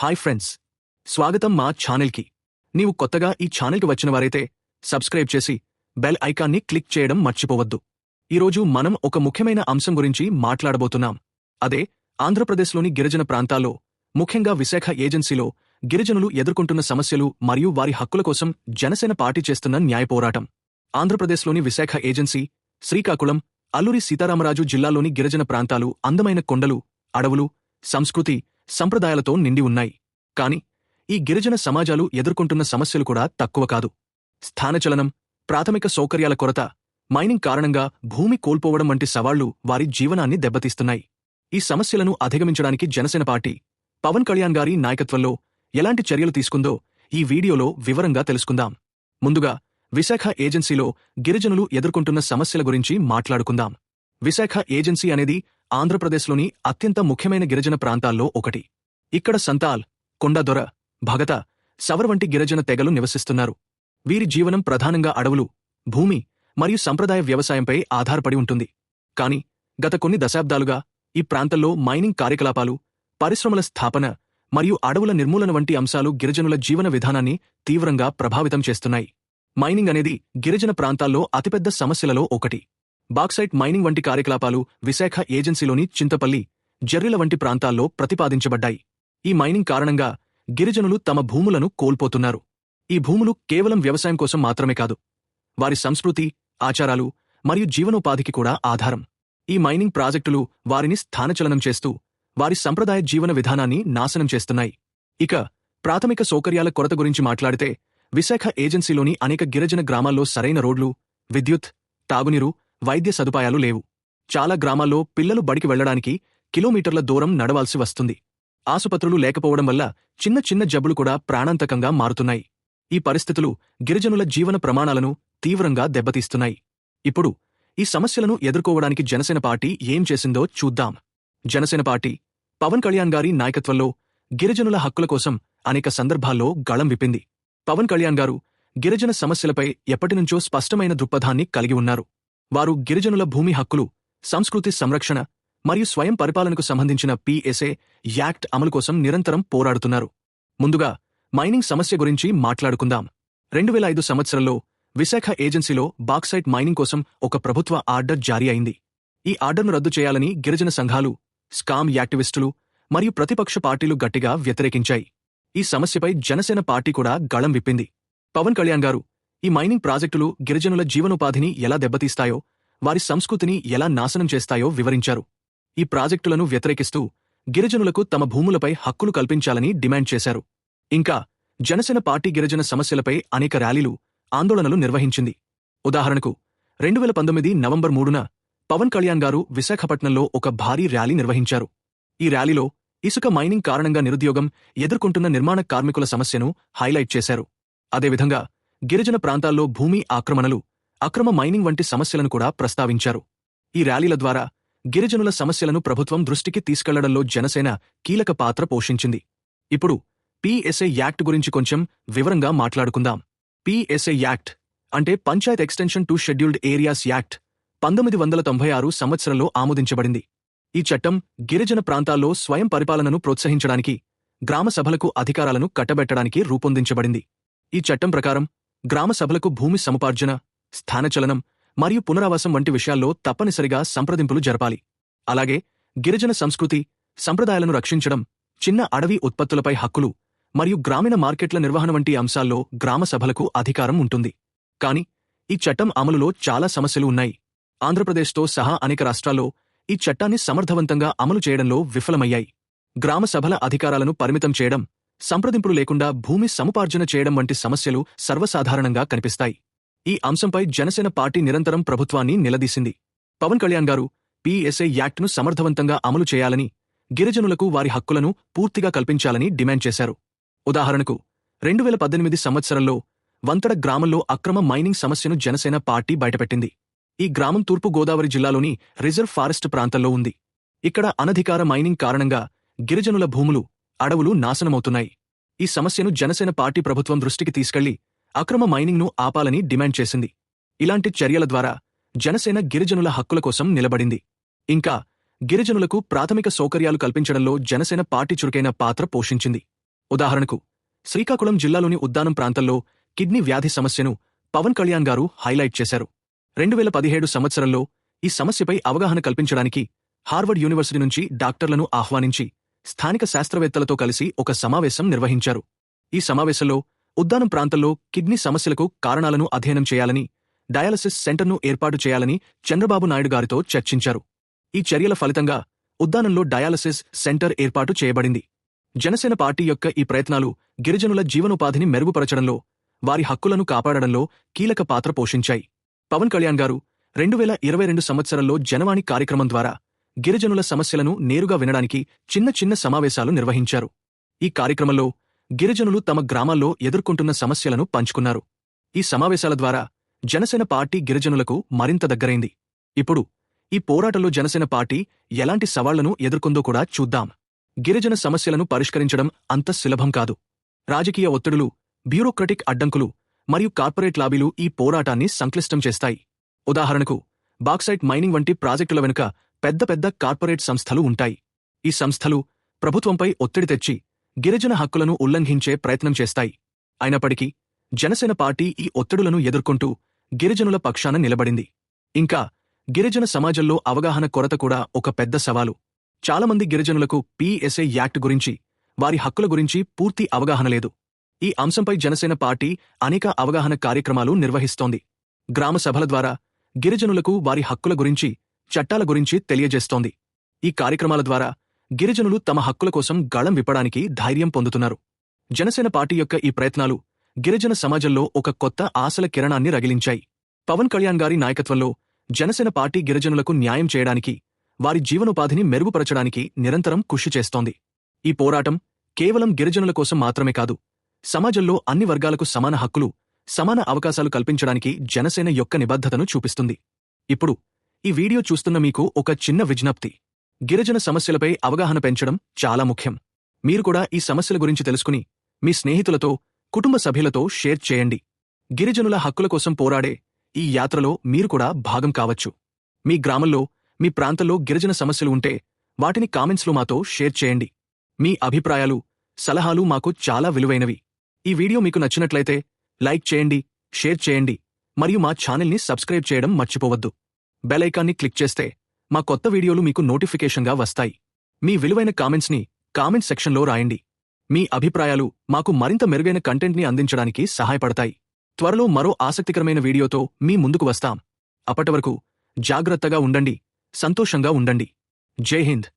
Hi friends. స్వాగతం మా ఛానల్కి. నీవు కొత్తగా ఈ ఛానల్కి వచ్చిన వారైతే సబ్స్క్రైబ్ చేసి బెల్ ఐకాన్ని క్లిక్ చేయడం మర్చిపోవద్దు. ఈరోజు మనం ఒక ముఖ్యమైన అంశం గురించి మాట్లాడబోతున్నాం. అదే ఆంధ్రప్రదేశ్లోని గిరిజన ప్రాంతాల్లో ముఖ్యంగా విశాఖ ఏజెన్సీలో గిరిజనులు ఎదుర్కొంటున్న సమస్యలు మరియు వారి హక్కుల కోసం జనసేన పార్టీ చేస్తున్న న్యాయ పోరాటం. ఆంధ్రప్రదేశ్లోని విశాఖ ఏజెన్సీ శ్రీకాకుళం అల్లూరి సీతారామరాజు జిల్లాలోని గిరిజన ప్రాంతాలు అందమైన కొండలు అడవులు సంస్కృతి సంప్రదాయాలతో నిండి ఉన్నాయి. కాని ఈ గిరిజన సమాజాలు ఎదుర్కొంటున్న సమస్యలు కూడా తక్కువ కాదు. స్థానచలనం ప్రాథమిక సౌకర్యాల కొరత మైనింగ్ కారణంగా భూమి కోల్పోవడం వంటి సవాళ్ళు వారి జీవనాన్ని దెబ్బతీస్తున్నాయి. ఈ సమస్యలను అధిగమించడానికి జనసేన పార్టీ పవన్ కళ్యాణ్ గారి నాయకత్వంలో ఎలాంటి చర్యలు తీసుకుందో ఈ వీడియోలో వివరంగా తెలుసుకుందాం. ముందుగా విశాఖ ఏజెన్సీలో గిరిజనులు ఎదుర్కొంటున్న సమస్యల గురించి మాట్లాడుకుందాం. విశాఖ ఏజెన్సీ అనేది ఆంధ్రప్రదేశ్లోని అత్యంత ముఖ్యమైన గిరిజన ప్రాంతాల్లో ఒకటి. ఇక్కడ సంతాల్ కొండదొర భగత సవర్ వంటి గిరిజన తెగలు నివసిస్తున్నారు. వీరి జీవనం ప్రధానంగా అడవులు భూమి మరియు సంప్రదాయ వ్యవసాయంపై ఆధారపడి ఉంటుంది. కాని గత కొన్ని దశాబ్దాలుగా ఈ ప్రాంతంలో మైనింగ్ కార్యకలాపాలు పరిశ్రమల స్థాపన మరియు అడవుల నిర్మూలన వంటి అంశాలు గిరిజనుల జీవన విధానాన్ని తీవ్రంగా ప్రభావితం చేస్తున్నాయి. మైనింగ్ అనేది గిరిజన ప్రాంతాల్లో అతిపెద్ద సమస్యలలో ఒకటి. బాక్సైట్ మైనింగ్ వంటి కార్యకలాపాలు విశాఖ ఏజెన్సీలోని చింతపల్లి జర్రిల వంటి ప్రాంతాల్లో ప్రతిపాదించబడ్డాయి. ఈ మైనింగ్ కారణంగా గిరిజనులు తమ భూములను కోల్పోతున్నారు. ఈ భూములు కేవలం వ్యవసాయం కోసం మాత్రమే కాదు వారి సంస్కృతి ఆచారాలు మరియు జీవనోపాధికి కూడా ఆధారం. ఈ మైనింగ్ ప్రాజెక్టులు వారిని స్థానచలనం చేస్తూ వారి సంప్రదాయ జీవన విధానాన్ని నాశనం చేస్తున్నాయి. ఇక ప్రాథమిక సౌకర్యాల కొరత గురించి మాట్లాడితే విశాఖ ఏజెన్సీలోని అనేక గిరిజన గ్రామాల్లో సరైన రోడ్లు విద్యుత్ తాగునీరు వైద్య సదుపాయాలు లేవు. చాలా గ్రామాల్లో పిల్లలు బడికి వెళ్ళడానికి కిలోమీటర్ల దూరం నడవాల్సి వస్తుంది. ఆసుపత్రులు లేకపోవడం వల్ల చిన్న చిన్న జబ్బులు కూడా ప్రాణాంతకంగా మారుతున్నాయి. ఈ పరిస్థితులు గిరిజనుల జీవన ప్రమాణాలను తీవ్రంగా దెబ్బతీస్తున్నాయి. ఇప్పుడు ఈ సమస్యలను ఎదుర్కోవడానికి జనసేన పార్టీ ఏం చేసిందో చూద్దాం. జనసేన పార్టీ పవన్ కళ్యాణ్ గారి నాయకత్వంలో గిరిజనుల హక్కుల కోసం అనేక సందర్భాల్లో గళం విప్పింది. పవన్ కళ్యాణ్ గారు గిరిజన సమస్యలపై ఎప్పటినుంచో స్పష్టమైన దృక్పథాన్ని కలిగి ఉన్నారు. వారు గిరిజనుల భూమి హక్కులు సంస్కృతి సంరక్షణ మరియు స్వయం పరిపాలనకు సంబంధించిన పిఎస్ఏ యాక్ట్ అమలు కోసం నిరంతరం పోరాడుతున్నారు. ముందుగా మైనింగ్ సమస్య గురించి మాట్లాడుకుందాం. రెండు వేల ఐదు సంవత్సరంలో విశాఖ ఏజెన్సీలో బాక్సైట్ మైనింగ్ కోసం ఒక ప్రభుత్వ ఆర్డర్ జారీ అయింది. ఈ ఆర్డర్ను రద్దు చేయాలని గిరిజన సంఘాలు స్కామ్ యాక్టివిస్టులు మరియు ప్రతిపక్ష పార్టీలు గట్టిగా వ్యతిరేకించాయి. ఈ సమస్యపై జనసేన పార్టీ కూడా గళం విప్పింది. పవన్ కళ్యాణ్ గారు ఈ మైనింగ్ ప్రాజెక్టులు గిరిజనుల జీవనోపాధిని ఎలా దెబ్బతీస్తాయో వారి సంస్కృతిని ఎలా నాశనం చేస్తాయో వివరించారు. ఈ ప్రాజెక్టులను వ్యతిరేకిస్తూ గిరిజనులకు తమ భూములపై హక్కులు కల్పించాలని డిమాండ్ చేశారు. ఇంకా జనసేన పార్టీ గిరిజన సమస్యలపై అనేక ర్యాలీలు ఆందోళనలు నిర్వహించింది. ఉదాహరణకు రెండు వేల పంతొమ్మిది నవంబర్ మూడున పవన్ కళ్యాణ్ గారు విశాఖపట్నంలో ఒక భారీ ర్యాలీ నిర్వహించారు. ఈ ర్యాలీలో ఇసుక మైనింగ్ కారణంగా నిరుద్యోగం ఎదుర్కొంటున్న నిర్మాణ కార్మికుల సమస్యను హైలైట్ చేశారు. అదేవిధంగా గిరిజన ప్రాంతాల్లో భూమి ఆక్రమణలు అక్రమ మైనింగ్ వంటి సమస్యలను కూడా ప్రస్తావించారు. ఈ ర్యాలీల ద్వారా గిరిజనుల సమస్యలను ప్రభుత్వం దృష్టికి తీసుకెళ్ళడంలో జనసేన కీలక పాత్ర పోషించింది. ఇప్పుడు పిఎస్ఐ యాక్ట్ గురించి కొంచెం వివరంగా మాట్లాడుకుందాం. పిఎస్ఐ యాక్ట్ అంటే panchayat extension to scheduled areas act పంతొమ్మిది వందల తొంభై ఆరు సంవత్సరంలో ఆమోదించబడింది. ఈ చట్టం గిరిజన ప్రాంతాల్లో స్వయం పరిపాలనను ప్రోత్సహించడానికి గ్రామ సభలకు అధికారాలను కట్టబెట్టడానికి రూపొందించబడింది. ఈ చట్టం ప్రకారం గ్రామ సభలకు భూమి సముపార్జన స్థానచలనం మరియు పునరావాసం వంటి విషయాల్లో తప్పనిసరిగా సంప్రదింపులు జరపాలి. అలాగే గిరిజన సంస్కృతి సంప్రదాయాలను రక్షించడం చిన్న అడవి ఉత్పత్తులపై హక్కులు మరియు గ్రామీణ మార్కెట్ల నిర్వహణ వంటి అంశాల్లో గ్రామ సభలకు అధికారం ఉంటుంది. కాని ఈ చట్టం అమలులో చాలా సమస్యలు ఉన్నాయి. ఆంధ్రప్రదేశ్తో సహా అనేక రాష్ట్రాల్లో ఈ చట్టాన్ని సమర్థవంతంగా అమలు చేయడంలో విఫలమయ్యాయి. గ్రామ సభల అధికారాలను పరిమితం చేయడం సంప్రదింపులు లేకుండా భూమి సముపార్జన చేయడం వంటి సమస్యలు సర్వసాధారణంగా కనిపిస్తాయి. ఈ అంశంపై జనసేన పార్టీ నిరంతరం ప్రభుత్వాన్ని నిలదీసింది. పవన్ కళ్యాణ్ గారు పిఎస్ఐ యాక్ట్ను సమర్థవంతంగా అమలు చేయాలని గిరిజనులకు వారి హక్కులను పూర్తిగా కల్పించాలని డిమాండ్ చేశారు. ఉదాహరణకు రెండు వేల పద్దెనిమిది సంవత్సరంలో వంతడ గ్రామంలో అక్రమ మైనింగ్ సమస్యను జనసేన పార్టీ బయటపెట్టింది. ఈ గ్రామం తూర్పు గోదావరి జిల్లాలోని రిజర్వ్ ఫారెస్ట్ ప్రాంతంలో ఉంది. ఇక్కడ అనధికార మైనింగ్ కారణంగా గిరిజనుల భూములు అడవులు నాశనమవుతున్నాయి. ఈ సమస్యను జనసేన పార్టీ ప్రభుత్వం దృష్టికి తీసుకెళ్ళి అక్రమ మైనింగ్ను ఆపాలని డిమాండ్ చేసింది. ఇలాంటి చర్యల ద్వారా జనసేన గిరిజనుల హక్కుల కోసం నిలబడింది. ఇంకా గిరిజనులకు ప్రాథమిక సౌకర్యాలు కల్పించడంలో జనసేన పార్టీ చురుకైన పాత్ర పోషించింది. ఉదాహరణకు శ్రీకాకుళం జిల్లాలోని ఉద్దానం ప్రాంతంలో కిడ్నీ వ్యాధి సమస్యను పవన్ కళ్యాణ్ గారు హైలైట్ చేశారు. రెండు వేల పదిహేడు సంవత్సరంలో ఈ సమస్యపై అవగాహన కల్పించడానికి హార్వర్డ్ యూనివర్సిటీ నుంచి డాక్టర్లను ఆహ్వానించి స్థానిక శాస్త్రవేత్తలతో కలిసి ఒక సమావేశం నిర్వహించారు. ఈ సమావేశంలో ఉద్దానం ప్రాంతంలో కిడ్నీ సమస్యలకు కారణాలను అధ్యయనం చేయాలని డయాలసిస్ సెంటర్ను ఏర్పాటు చేయాలని చంద్రబాబు నాయుడు గారితో చర్చించారు. ఈ చర్యల ఫలితంగా ఉద్దానంలో డయాలసిస్ సెంటర్ ఏర్పాటు చేయబడింది. జనసేన పార్టీ యొక్క ఈ ప్రయత్నాలు గిరిజనుల జీవనోపాధిని మెరుగుపరచడంలో వారి హక్కులను కాపాడడంలో కీలక పాత్ర పోషించాయి. పవన్ కళ్యాణ్ గారు రెండు వేల ఇరవై రెండు సంవత్సరంలో జనవాణి కార్యక్రమం ద్వారా గిరిజనుల సమస్యలను నేరుగా వినడానికి చిన్న చిన్న సమావేశాలు నిర్వహించారు. ఈ కార్యక్రమంలో గిరిజనులు తమ గ్రామాల్లో ఎదుర్కొంటున్న సమస్యలను పంచుకున్నారు. ఈ సమావేశాల ద్వారా జనసేన పార్టీ గిరిజనులకు మరింత దగ్గరైంది. ఇప్పుడు ఈ పోరాటంలో జనసేన పార్టీ ఎలాంటి సవాళ్ళను ఎదుర్కొందో కూడా చూద్దాం. గిరిజన సమస్యలను పరిష్కరించడం అంత సులభం కాదు. రాజకీయ ఒత్తిడులు బ్యూరోక్రటిక్ అడ్డంకులు మరియు కార్పొరేట్ లాబీలు ఈ పోరాటాన్ని సంక్లిష్టం చేస్తాయి. ఉదాహరణకు బాక్సైట్ మైనింగ్ వంటి ప్రాజెక్టుల వెనుక పెద్ద పెద్ద కార్పొరేట్ సంస్థలు ఉంటాయి. ఈ సంస్థలు ప్రభుత్వంపై ఒత్తిడి తెచ్చి గిరిజన హక్కులను ఉల్లంఘించే ప్రయత్నం చేస్తాయి. అయినప్పటికీ జనసేన పార్టీ ఈ ఒత్తిడులను ఎదుర్కొంటూ గిరిజనుల పక్షాన నిలబడింది. ఇంకా గిరిజన సమాజంలో అవగాహన కొరత కూడా ఒక పెద్ద సవాలు. చాలామంది గిరిజనులకు పీఎస్ఏ యాక్ట్ గురించి వారి హక్కుల గురించి పూర్తి అవగాహన లేదు. ఈ అంశంపై జనసేన పార్టీ అనేక అవగాహన కార్యక్రమాలు నిర్వహిస్తోంది. గ్రామ సభల ద్వారా గిరిజనులకు వారి హక్కుల గురించి చట్టాల గురించి తెలియజేస్తోంది. ఈ కార్యక్రమాల ద్వారా గిరిజనులు తమ హక్కుల కోసం గళం విప్పడానికి ధైర్యం పొందుతున్నారు. జనసేన పార్టీ యొక్క ఈ ప్రయత్నాలు గిరిజన సమాజంలో ఒక కొత్త ఆశల కిరణాన్ని రగిలించాయి. పవన్ కళ్యాణ్ గారి నాయకత్వంలో జనసేన పార్టీ గిరిజనులకు న్యాయం చేయడానికి వారి జీవనోపాధిని మెరుగుపరచడానికి నిరంతరం కృషి చేస్తోంది. ఈ పోరాటం కేవలం గిరిజనుల కోసం మాత్రమే కాదు సమాజంలో అన్ని వర్గాలకు సమాన హక్కులు సమాన అవకాశాలు కల్పించడానికి జనసేన యొక్క నిబద్ధతను చూపిస్తుంది. ఇప్పుడు ఈ వీడియో చూస్తున్న మీకు ఒక చిన్న విజ్ఞప్తి. గిరిజన సమస్యలపై అవగాహన పెంచడం చాలా ముఖ్యం. మీరు కూడా ఈ సమస్యల గురించి తెలుసుకుని మీ స్నేహితులతో కుటుంబ సభ్యులతో షేర్ చేయండి. గిరిజనుల హక్కుల కోసం పోరాడే ఈ యాత్రలో మీరు కూడా భాగం కావచ్చు. మీ గ్రామంలో మీ ప్రాంతంలో గిరిజన సమస్యలు ఉంటే వాటిని కామెంట్స్లో మాతో షేర్ చేయండి. మీ అభిప్రాయాలు సలహాలు మాకు చాలా విలువైనవి. ఈ వీడియో మీకు నచ్చినట్లయితే లైక్ చేయండి షేర్ చేయండి మరియు మా ఛానల్ని సబ్స్క్రైబ్ చేయడం మర్చిపోవద్దు. బెలైకాన్ని క్లిక్ చేస్తే మా కొత్త వీడియోలు మీకు నోటిఫికేషన్గా వస్తాయి. మీ విలువైన కామెంట్స్ని కామెంట్ సెక్షన్లో రాయండి. మీ అభిప్రాయాలు మాకు మరింత మెరుగైన కంటెంట్ని అందించడానికి సహాయపడతాయి. త్వరలో మరో ఆసక్తికరమైన వీడియోతో మీ ముందుకు వస్తాం. అప్పటివరకు జాగ్రత్తగా ఉండండి సంతోషంగా ఉండండి. జై హింద్.